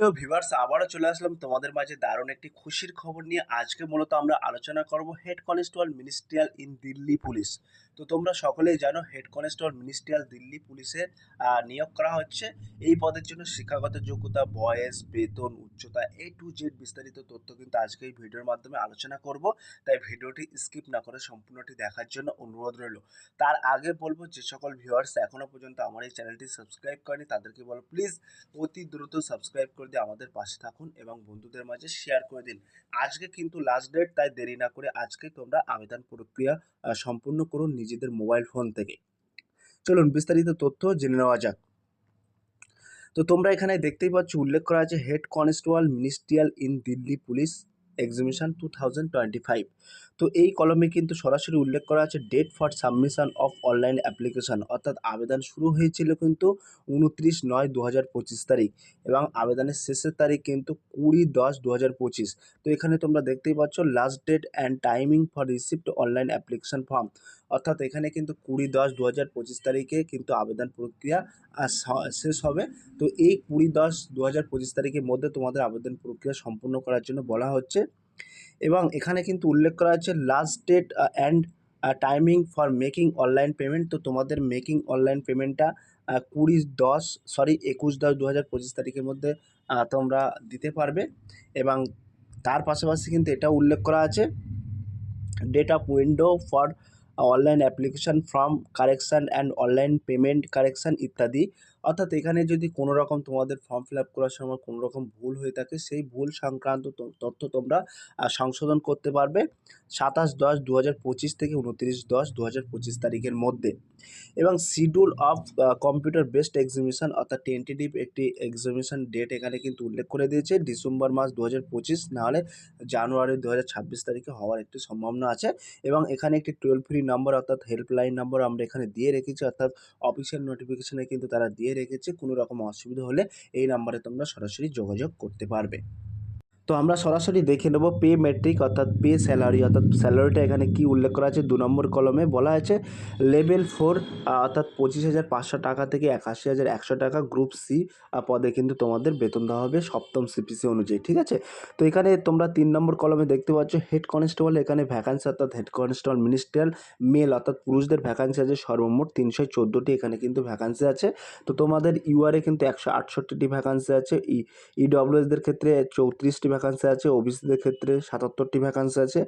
তো ভিভার্স আবারও চলে আসলাম তোমাদের মাঝে দারুণ একটি খুশির খবর নিয়ে। আজকে মূলত আমরা আলোচনা করব head constable ministerial in Delhi police. তো তোমরা সকলেই জানো হেড কনস্টেবল মিনিস্ট্রিয়াল দিল্লি পুলিশের নিয়োগ করা হচ্ছে। এই পদের জন্য শিক্ষাগত যোগ্যতা, বয়স, বেতন, উচ্চতা এ টু জেড বিস্তারিত তথ্য কিন্তু আজকে এই ভিডিওর মাধ্যমে আলোচনা করব। তাই ভিডিওটি স্কিপ না করে সম্পূর্ণটি দেখার জন্য অনুরোধ রইল। তার আগে বলব, যে সকল ভিউয়ার্স এখনও পর্যন্ত আমার এই চ্যানেলটি সাবস্ক্রাইব করেনি, তাদেরকে বলো, প্লিজ অতি দ্রুত সাবস্ক্রাইব করে দিয়ে আমাদের পাশে থাকুন এবং বন্ধুদের মাঝে শেয়ার করে দিন। আজকে কিন্তু লাস্ট ডেট তাই দেরি না করে আজকে তোমরা আবেদন প্রক্রিয়া সম্পূর্ণ করুন নিজেদের মোবাইল ফোন থেকে। চলুন বিস্তারিত তথ্য জেনে নেওয়া যাক। তো তোমরা এখানে দেখতেই পাচ্ছ, উল্লেখ করা আছে head constable ministerial in Delhi police exhibition two thousand twenty five তো এই কলমে কিন্তু সরাসরি উল্লেখ করা আছে date for submission of online application অর্থাৎ আবেদন শুরু হয়েছিল কিন্তু উনত্রিশ নয় দু হাজার পঁচিশ তারিখ এবং আবেদনের শেষের তারিখ কিন্তু কুড়ি দশ দু হাজার পঁচিশ। তো এখানে তোমরা দেখতেই পাচ্ছ last date and timing for receipt online application form অর্থাৎ এখানে কিন্তু কুড়ি দশ দু হাজার পঁচিশ তারিখে কিন্তু আবেদন প্রক্রিয়া শেষ হবে। তো এই কুড়ি দশ দু হাজার পঁচিশ তারিখের মধ্যে তোমাদের আবেদন প্রক্রিয়া সম্পূর্ণ করার জন্য বলা হচ্ছে এবং এখানে কিন্তু উল্লেখ করা আছে last date and timing for making online payment তো তোমাদের মেকিং অনলাইন পেমেন্টটা কুড়ি দশ সরি একুশ দশ দু হাজার পঁচিশ তারিখের মধ্যে তোমরা দিতে পারবে। এবং তার পাশাপাশি কিন্তু এটা উল্লেখ করা আছে date of window for online application form correction and online payment correction ইত্যাদি। অর্থাৎ এখানে যদি কোনো রকম তোমাদের ফর্ম ফিল আপ করার সময় কোনো রকম ভুল হয়ে থাকে, সেই ভুল সংক্রান্ত তথ্য তোমরা সংশোধন করতে পারবে সাতাশ দশ দু পঁচিশ থেকে উনত্রিশ দশ দু পঁচিশ তারিখের মধ্যে। এবং schedule of computer based exhibition অর্থাৎ টেন্টেটিভ একটি এক্সিবিশন ডেট এখানে কিন্তু উল্লেখ করে দিয়েছে। ডিসেম্বর মাস দু হাজার পঁচিশ নাহলে জানুয়ারি দু হাজার ছাব্বিশ তারিখে হওয়ার একটি সম্ভাবনা আছে। এবং এখানে একটি টোয়েল ফ্রি নম্বর অর্থাৎ হেল্পলাইন নম্বর আমরা এখানে দিয়ে রেখেছি। অর্থাৎ অফিসিয়াল নোটিফিকেশনে কিন্তু তারা দিয়ে রেখেছে কোনো রকম অসুবিধা হলে এই নাম্বারে তোমরা সরাসরি যোগাযোগ করতে পারবে। তো আমরা সরাসরি দেখে নেব পে মেট্রিক অর্থাৎ পে স্যালারি, অর্থাৎ স্যালারিটা এখানে কি উল্লেখ করা আছে? দু নম্বর কলমে বলা আছে, লেভেল ফোর অর্থাৎ পঁচিশ হাজার পাঁচশো টাকা থেকে একাশি হাজার একশো টাকা গ্রুপ সি পদে কিন্তু তোমাদের বেতন দেওয়া হবে সপ্তম সিপিসি অনুযায়ী, ঠিক আছে? তো এখানে তোমরা তিন নম্বর কলমে দেখতে পাচ্ছ হেড কনস্টেবল এখানে ভ্যাকান্সি অর্থাৎ হেড কনস্টেবল মিনিস্ট্রিয়াল মেল অর্থাৎ পুরুষদের ভ্যাকান্সি আছে সর্বমোট তিনশো চোদ্দোটি এখানে কিন্তু ভ্যাকান্সি আছে। তো তোমাদের ইউআরএ কিন্তু একশো আটষট্টিটি ভ্যাকান্সি আছে ই ইডব্লিউএসদের ক্ষেত্রে চৌত্রিশটি ভ্যাকান্সি আছে ওবিসিদের ক্ষেত্রে সাতাত্তরটি ভ্যাকান্সি আছে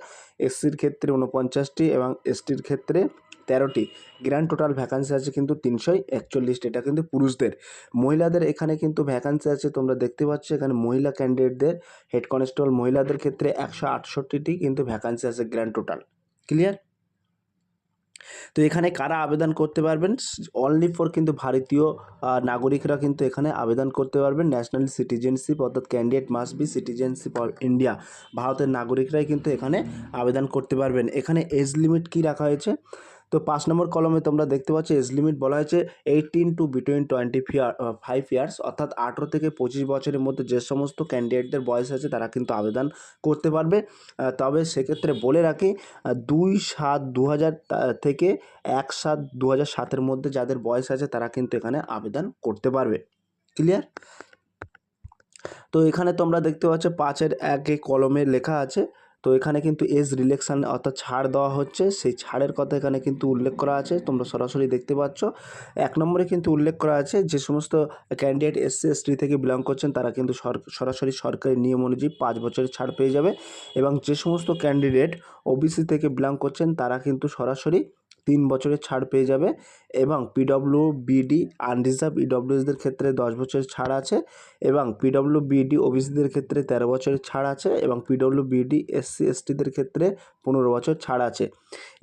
এসসির ক্ষেত্রে উনপঞ্চাশটি এবং এসটির ক্ষেত্রে তেরোটি। গ্র্যান্ড টোটাল ভ্যাকান্সি আছে কিন্তু তিনশো একচল্লিশটি, এটা কিন্তু পুরুষদের। মহিলাদের এখানে কিন্তু ভ্যাকান্সি আছে, তোমরা দেখতে পাচ্ছ, এখানে মহিলা ক্যান্ডিডেটদের হেড কনস্টেবল মহিলাদের ক্ষেত্রে একশো আটষট্টিটি কিন্তু ভ্যাকান্সি আছে গ্র্যান্ড টোটাল ক্লিয়ার তো এখানে কারা আবেদন করতে পারবেন? অনলি ফর কিন্তু ভারতীয় নাগরিকরা কিন্তু এখানে আবেদন করতে পারবেন। ন্যাশনাল সিটিজেনশিপ অর্থাৎ candidate must be citizenship of India ভারতের নাগরিকরাই কিন্তু এখানে আবেদন করতে পারবেন। এখানে এজ লিমিট কি রাখা হয়েছে? তো পাঁচ নম্বর কলমে তোমরা দেখতে পাচ্ছ, এজ লিমিট বলা হয়েছে eighteen to between twenty five years অর্থাৎ আঠেরো থেকে পঁচিশ বছরের মধ্যে যে সমস্ত ক্যান্ডিডেটদের বয়স আছে তারা কিন্তু আবেদন করতে পারবে। তবে সেক্ষেত্রে বলে রাখি দুই সাত দু থেকে এক সাত দু সাতের মধ্যে যাদের বয়স আছে, তারা কিন্তু এখানে আবেদন করতে পারবে। ক্লিয়ার তো এখানে তোমরা দেখতে পাচ্ছ, পাঁচের একে কলমে লেখা আছে তো এখানে কিন্তু এজ রিলেকশান অর্থাৎ ছাড় দেওয়া হচ্ছে। সেই ছাড়ের কথা এখানে কিন্তু উল্লেখ করা আছে। তোমরা সরাসরি দেখতে পাচ্ছ। এক নম্বরে কিন্তু উল্লেখ করা আছে যে সমস্ত ক্যান্ডিডেট এসসি এসটি থেকে বিলং করছেন তারা কিন্তু সর- সরাসরি সরকারি নিয়ম অনুযায়ী পাঁচ বছরের ছাড় পেয়ে যাবে। এবং যে সমস্ত ক্যান্ডিডেট ওবিসি থেকে বিলং করছেন তারা কিন্তু সরাসরি তিন বছরের ছাড় পেয়ে যাবে এবং পিডব্লিউ বিডি আনরিজার্ভ ইডব্লিউএসদের ক্ষেত্রে দশ বছরের ছাড় আছে এবং পিডব্লিউ বিডি ওবিসিদের ক্ষেত্রে তেরো বছরের ছাড় আছে এবং পিডব্লিউ বিডি এসসি এসটিদের ক্ষেত্রে পনেরো বছর ছাড় আছে।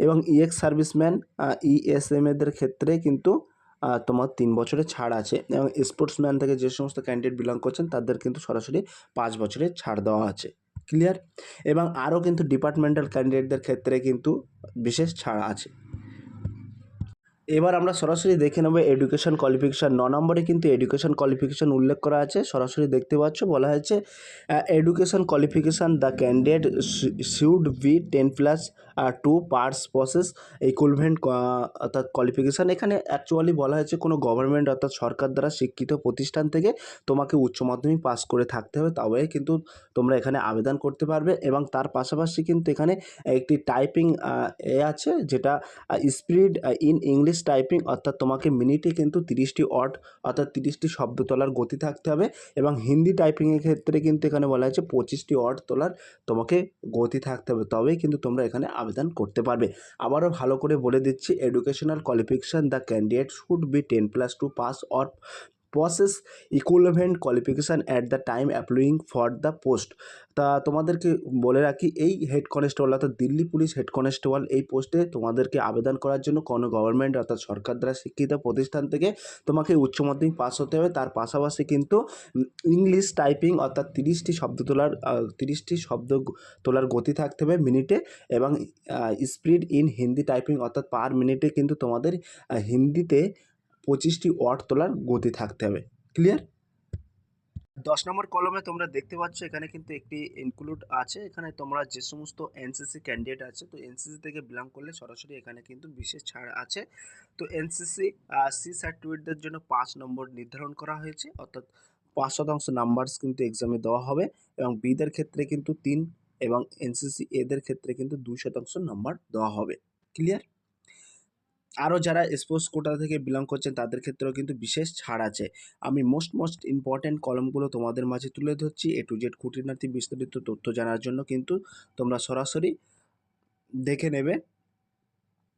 এবং ইএক্স সার্ভিসম্যান ইএসএম এদের ক্ষেত্রে কিন্তু তোমার তিন বছরের ছাড় আছে এবং স্পোর্টসম্যান থেকে যে সমস্ত ক্যান্ডিডেট বিলং করছেন তাদের কিন্তু সরাসরি পাঁচ বছরের ছাড় দেওয়া আছে। ক্লিয়ার এবং আরও কিন্তু ডিপার্টমেন্টাল ক্যান্ডিডেটদের ক্ষেত্রে কিন্তু বিশেষ ছাড় আছে। এবার আমরা সরাসরি দেখে নেব এডুকেশন কোয়ালিফিকেশান ন নম্বরে কিন্তু এডুকেশন কোয়ালিফিকেশান উল্লেখ করা আছে, সরাসরি দেখতে পাচ্ছ, বলা হয়েছে education qualification the candidate should be ten plus two pass process equivalent অর্থাৎ কোয়ালিফিকেশান এখানে অ্যাকচুয়ালি বলা হয়েছে কোনো গভর্নমেন্ট অর্থাৎ সরকার দ্বারা শিক্ষিত প্রতিষ্ঠান থেকে তোমাকে উচ্চ মাধ্যমিক পাস করে থাকতে হবে। তবে কিন্তু তোমরা এখানে আবেদন করতে পারবে এবং তার পাশাপাশি কিন্তু এখানে একটি টাইপিং এ আছে যেটা স্পিড ইন ইংলিশ টাইপিং অর্থাৎ তোমাকে মিনিটে কিন্তু তিরিশটি অড অর্থাৎ তিরিশটি শব্দ তোলার গতি থাকতে হবে এবং হিন্দি টাইপিংয়ের ক্ষেত্রে কিন্তু এখানে বলা হয়েছে পঁচিশটি অড তোলার তোমাকে গতি থাকতে হবে। তবেই কিন্তু তোমরা এখানে আবেদন করতে পারবে। আবারও ভালো করে বলে দিচ্ছি educational qualification the candidate should be ten plus two pass or process equivalent qualification at the time applying for the post তা তোমাদেরকে বলে রাখি, এই হেড কনস্টেবল অর্থাৎ দিল্লি পুলিশ হেড কনস্টেবল এই পোস্টে তোমাদেরকে আবেদন করার জন্য কোনো গভর্নমেন্ট অর্থাৎ সরকার দ্বারা শিক্ষিত প্রতিষ্ঠান থেকে তোমাকে উচ্চ মাধ্যমিক পাস হতে হবে। তার পাশাপাশি কিন্তু ইংলিশ টাইপিং অর্থাৎ তিরিশটি শব্দ তোলার তিরিশটি শব্দ তোলার গতি থাকতে হবে মিনিটে এবং স্পিড ইন হিন্দি টাইপিং অর্থাৎ পার মিনিটে কিন্তু তোমাদের হিন্দিতে পঁচিশটি ওয়াট তোলার গতি থাকতে হবে। ক্লিয়ার দশ নম্বর কলমে তোমরা দেখতে পাচ্ছ, এখানে কিন্তু একটি ইনক্লুড আছে। এখানে তোমরা যে সমস্ত এনসিসি ক্যান্ডিডেট আছে, তো এনসিসি থেকে বিলং করলে সরাসরি এখানে কিন্তু বিশেষ ছাড় আছে। তো এনসিসি সি সার্টিফিকেটদের জন্য পাঁচ নম্বর নির্ধারণ করা হয়েছে। অর্থাৎ পাঁচ শতাংশ নাম্বারস কিন্তু এক্সামে দেওয়া হবে এবং বিদের ক্ষেত্রে কিন্তু তিন এবং এনসিসি এদের ক্ষেত্রে কিন্তু দুই শতাংশ নাম্বার দেওয়া হবে। ক্লিয়ার আরও যারা স্পোর্টস কোটা থেকে বিলং করছেন, তাদের ক্ষেত্রেও কিন্তু বিশেষ ছাড় আছে। আমি মোস্ট মোস্ট ইম্পর্ট্যান্ট কলমগুলো তোমাদের মাঝে তুলে ধরছি। এ টু জেড খুঁটিনাটি বিস্তারিত তথ্য জানার জন্য কিন্তু তোমরা সরাসরি দেখে নেবে।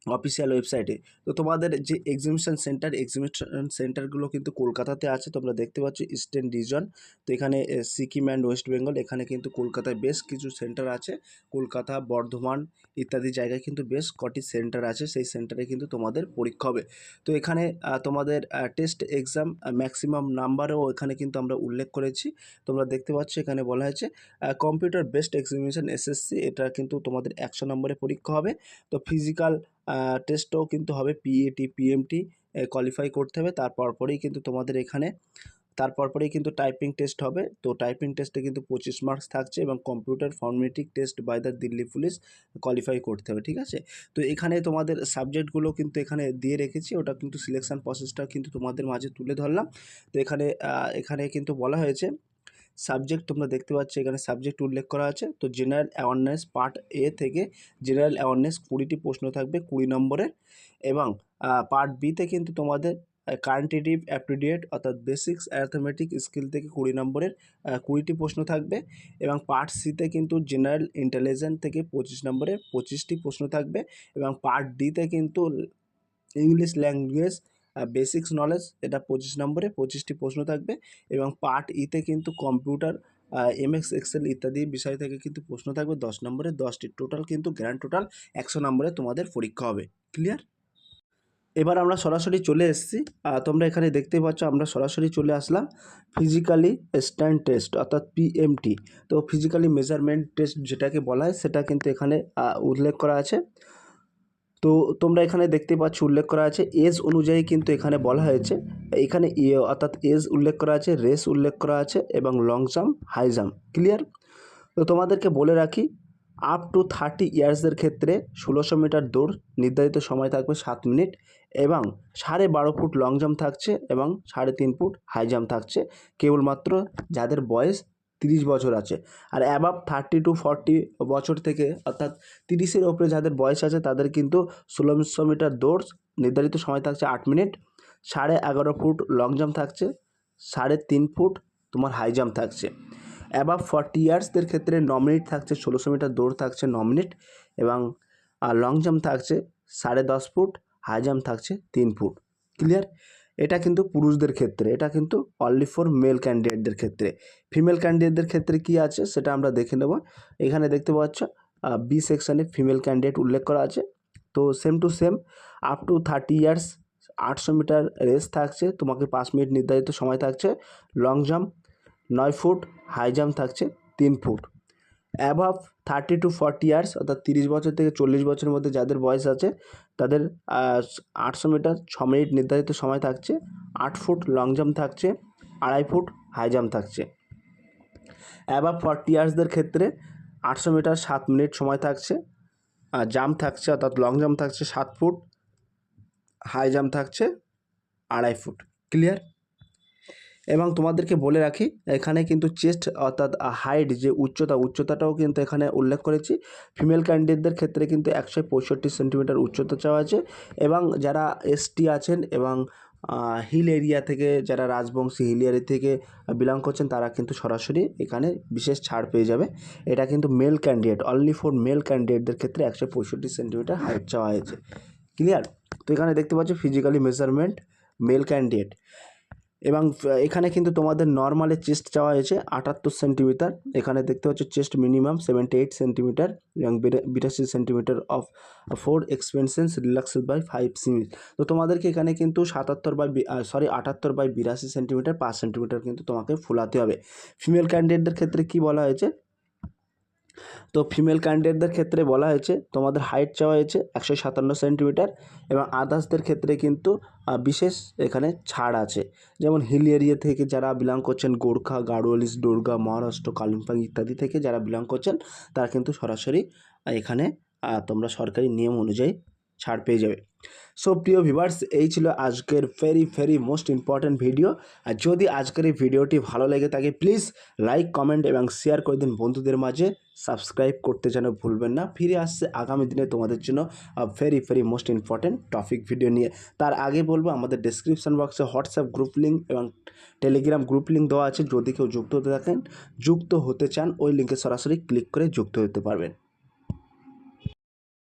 অফিসিয়াল ওয়েবসাইটে তো তোমাদের যে এক্সিবিশন সেন্টার এক্সিবিশন সেন্টারগুলো কিন্তু কলকাতাতে আছে, তোমরা দেখতে পাচ্ছ ইস্টার্ন রিজন তো এখানে সিকিম অ্যান্ড ওয়েস্ট বেঙ্গল এখানে কিন্তু কলকাতায় বেশ কিছু সেন্টার আছে। কলকাতা, বর্ধমান ইত্যাদি জায়গায় কিন্তু বেশ কটি সেন্টার আছে, সেই সেন্টারে কিন্তু তোমাদের পরীক্ষা হবে। তো এখানে তোমাদের টেস্ট এক্সাম ম্যাক্সিমাম নাম্বারও এখানে কিন্তু আমরা উল্লেখ করেছি। তোমরা দেখতে পাচ্ছ এখানে বলা হয়েছে কম্পিউটার বেস্ট এক্সামিনেশন এসএসসি এটা কিন্তু তোমাদের একশো নম্বরে পরীক্ষা হবে। তো ফিজিক্যাল টেস্টও কিন্তু হবে পিএটি পিএমটি কোয়ালিফাই করতে হবে। তারপর পরেই কিন্তু তোমাদের এখানে তারপর পরেই কিন্তু টাইপিং টেস্ট হবে। তো টাইপিং টেস্টে কিন্তু পঁচিশ মার্কস থাকছে এবং computer ফর্মেটিক test by the Delhi police qualify করতে হবে, ঠিক আছে? তো এখানে তোমাদের সাবজেক্টগুলো কিন্তু এখানে দিয়ে রেখেছি। ওটা কিন্তু সিলেকশন প্রসেসটা কিন্তু তোমাদের মাঝে তুলে ধরলাম। তো এখানে এখানে কিন্তু বলা হয়েছে সাবজেক্ট তোমরা দেখতে পাচ্ছ, এখানে সাবজেক্ট উল্লেখ করা আছে। তো জেনারেল অ্যাওয়ারনেস পার্ট এ থেকে জেনারেল অ্যাওয়ারনেস কুড়িটি প্রশ্ন থাকবে কুড়ি নম্বরের এবং পার্ট বিতে কিন্তু তোমাদের কারেন্টেটিভ অ্যাপ্রিডিয়েট অর্থাৎ বেসিক্স অ্যাথমেটিক স্কিল থেকে কুড়ি নম্বরের কুড়িটি প্রশ্ন থাকবে এবং পার্ট সিতে কিন্তু জেনারেল ইন্টেলিজেন্স থেকে পঁচিশ নম্বরের পঁচিশটি প্রশ্ন থাকবে এবং পার্ট ডিতে কিন্তু ইংলিশ ল্যাঙ্গুয়েজ বেসিক্স নলেজ এটা পঁচিশ নম্বরে পঁচিশটি প্রশ্ন থাকবে এবং পার্ট ইতে কিন্তু কম্পিউটার এমএক্স এক্সেল ইত্যাদি বিষয় থেকে কিন্তু প্রশ্ন থাকবে। দশ নম্বরে দশটি টোটাল কিন্তু গ্র্যান্ড টোটাল একশো নম্বরে তোমাদের পরীক্ষা হবে। ক্লিয়ার এবার আমরা সরাসরি চলে এসেছি। তোমরা এখানে দেখতে পাচ্ছ আমরা সরাসরি চলে আসলাম ফিজিক্যালি স্ট্যান্ড টেস্ট অর্থাৎ পিএমটি তো ফিজিক্যালি মেজারমেন্ট টেস্ট যেটাকে বলা হয়, সেটা কিন্তু এখানে উল্লেখ করা আছে। তো তোমরা এখানে দেখতে পাচ্ছ উল্লেখ করা আছে এজ অনুযায়ী কিন্তু এখানে বলা হয়েছে। এখানে অর্থাৎ এজ উল্লেখ করা আছে, রেস উল্লেখ করা আছে এবং long jump, high jump. Clear? তো তোমাদেরকে বলে রাখি আপ টু থার্টি ইয়ার্সদের ক্ষেত্রে ষোলোশো মিটার দৌড় নির্ধারিত সময় থাকবে সাত মিনিট এবং সাড়ে বারো ফুট লং জাম্প থাকছে এবং সাড়ে তিন ফুট হাই জাম্প থাকছে। কেবলমাত্র যাদের বয়স তিরিশ বছর আছে। আর অ্যাবাভ থার্টি টু ফর্টি বছর থেকে অর্থাৎ তিরিশের ওপরে যাদের বয়স আছে, তাদের কিন্তু ষোলোশো মিটার দৌড় নির্ধারিত সময় থাকছে আট মিনিট। সাড়ে এগারো ফুট লং জাম্প থাকছে। সাড়ে তিন ফুট তোমার হাই জাম্প থাকছে। অ্যাবাভ ফর্টি ইয়ার্সদের ক্ষেত্রে ন মিনিট থাকছে, ষোলোশো মিটার দৌড় থাকছে ন মিনিট এবং লং জাম্প থাকছে সাড়ে দশ ফুট হাই জাম্প থাকছে তিন ফুট। ক্লিয়ার এটা কিন্তু পুরুষদের ক্ষেত্রে, এটা কিন্তু অনলি ফর মেল ক্যান্ডিডেটদের ক্ষেত্রে। ফিমেল ক্যান্ডিডেটদের ক্ষেত্রে কি আছে সেটা আমরা দেখে নেব। এখানে দেখতে পাচ্ছ বি সেকশানে ফিমেল ক্যান্ডিডেট উল্লেখ করা আছে। তো same to same up to thirty years আটশো মিটার রেস থাকছে, তোমাকে পাঁচ মিনিট নির্ধারিত সময় থাকছে। লং জাম্প নয় ফুট হাই জাম্প থাকছে, তিন foot above thirty to forty years অর্থাৎ তিরিশ বছর থেকে চল্লিশ বছরের মধ্যে যাদের বয়স আছে, তাদের আটশো মিটার ছ মিনিট নির্ধারিত সময় থাকছে, আট ফুট লং জাম্প থাকছে, আড়াই ফুট হাই জাম্প থাকছে। অ্যাভাব ফর্টি ইয়ার্সদের ক্ষেত্রে আটশো মিটার সাত মিনিট সময় থাকছে জাম্প থাকছে, অর্থাৎ লং জাম্প থাকছে সাত ফুট হাই জাম্প থাকছে, আড়াই ফুট। ক্লিয়ার এবং তোমাদেরকে বলে রাখি, এখানে কিন্তু চেস্ট অর্থাৎ হাইট যে উচ্চতা, উচ্চতাটাও কিন্তু এখানে উল্লেখ করেছি। ফিমেল ক্যান্ডিডেটদের ক্ষেত্রে কিন্তু একশো পঁয়ষট্টি সেন্টিমিটার উচ্চতা চাওয়া আছে এবং যারা এসটি আছেন এবং হিল এরিয়া থেকে যারা রাজবংশী হিল এরিয়া থেকে বিলং করছেন, তারা কিন্তু সরাসরি এখানে বিশেষ ছাড় পেয়ে যাবে। এটা কিন্তু male candidate only for male ক্যান্ডিডেটদের ক্ষেত্রে একশো পঁয়ষট্টি সেন্টিমিটার হাইট চাওয়া হয়েছে। ক্লিয়ার তো এখানে দেখতে পাচ্ছ ফিজিক্যালি মেজারমেন্ট মেল ক্যান্ডিডেট এবং এখানে কিন্তু তোমাদের নর্মালে চেস্ট চাওয়া হয়েছে আটাত্তর সেন্টিমিটার এখানে দেখতে হচ্ছে chest minimum seventy eight centimetre এবং বিরা- বিরাশি centimetre of four expansion relaxed by five cm তো তোমাদেরকে এখানে কিন্তু সাতাত্তর বাই সরি আটাত্তর বাই বিরাশি সেন্টিমিটার পাঁচ সেন্টিমিটার কিন্তু তোমাকে ফুলাতে হবে। ফিমেল ক্যান্ডিডেটদের ক্ষেত্রে কি বলা হয়েছে? তো ফিমেল ক্যান্ডিডেটদের ক্ষেত্রে বলা হয়েছে, তোমাদের হাইট চাওয়া হয়েছে একশো সাতান্ন সেন্টিমিটার এবং আদার্সদের ক্ষেত্রে কিন্তু বিশেষ এখানে ছাড় আছে। যেমন হিল এরিয়া থেকে যারা বিলং করছেন, গোর্খা গাড়োয়ালিস দুর্গা, মহারাষ্ট্র, কালিম্পং ইত্যাদি থেকে যারা বিলং করছেন, তারা কিন্তু সরাসরি এখানে তোমরা সরকারি নিয়ম অনুযায়ী ছাড় পেয়ে যাবে। সো প্রিয় ভিভার্স এই ছিল আজকের very very most important video আর যদি আজকের এই ভিডিওটি ভালো লেগে থাকে প্লিজ লাইক কমেন্ট এবং শেয়ার করে দিন বন্ধুদের মাঝে। সাবস্ক্রাইব করতে যেন ভুলবেন না। ফিরে আসছে আগামী দিনে তোমাদের জন্য very very most important topic video নিয়ে। তার আগে বলব, আমাদের ডেসক্রিপশন বক্সে হোয়াটসঅ্যাপ গ্রুপ লিঙ্ক এবং টেলিগ্রাম গ্রুপ লিঙ্ক দেওয়া আছে। যদি কেউ যুক্ত হতে থাকেন, যুক্ত হতে চান, ওই লিঙ্কে সরাসরি ক্লিক করে যুক্ত হতে পারবেন।